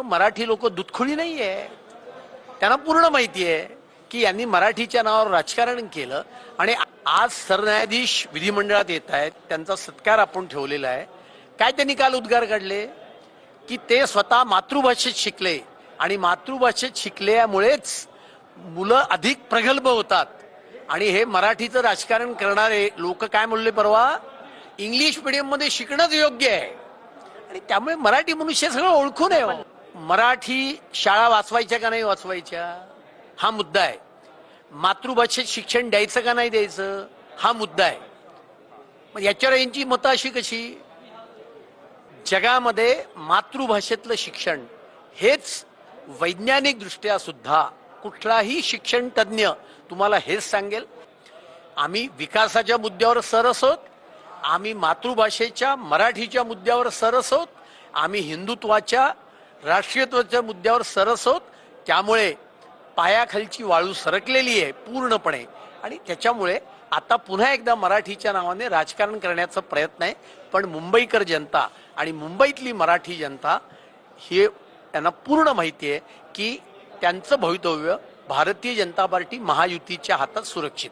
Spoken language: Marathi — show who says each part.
Speaker 1: मराठी लोक दुधखुळी नाही आहे त्यांना पूर्ण माहिती आहे की यांनी मराठीच्या नावावर राजकारण केलं आणि आज सरन्यायाधीश विधिमंडळात येत आहेत. त्यांचा सत्कार आपण ठेवलेला आहे. काय त्यांनी काल उद्गार काढले? की ते स्वतः मातृभाषेत शिकले आणि मातृभाषेत शिकल्यामुळेच मुलं अधिक प्रगल्भ होतात. आणि हे मराठीचं राजकारण करणारे लोक काय म्हणले परवा? इंग्लिश मीडियममध्ये शिकणंच योग्य आहे. आणि त्यामुळे मराठी मनुष्य सगळं ओळखून आहे हो. मराठी शाळा वाचवायच्या का नाही वाचवायच्या? हा मुद्दा आहे. मातृभाषेत शिक्षण द्यायचं का नाही द्यायचं? हा मुद्दा आहे. मग याच्यावर यांची मतं अशी कशी? जगामध्ये मातृभाषेतलं शिक्षण हेच वैज्ञानिक दृष्ट्या सुद्धा कुठलाही शिक्षण तज्ज्ञ तुम्हाला हेच सांगेल. आम्ही विकासाच्या मुद्द्यावर सरस आहोत आम्ही मातृभाषेच्या मराठीच्या मुद्द्यावर सरस आहोत आम्ही हिंदुत्वाच्या राष्ट्रीयत्वाच्या मुद्द्यावर सरस होत त्यामुळे पायाखालची वाळू सरकलेली आहे पूर्णपणे. आणि त्याच्यामुळे आता पुन्हा एकदा मराठीच्या नावाने राजकारण करण्याचा प्रयत्न आहे. पण मुंबईकर जनता आणि मुंबईतली मराठी जनता हे त्यांना पूर्ण माहिती आहे की त्यांचं भवितव्य भारतीय जनता पार्टी महायुतीच्या हातात सुरक्षित.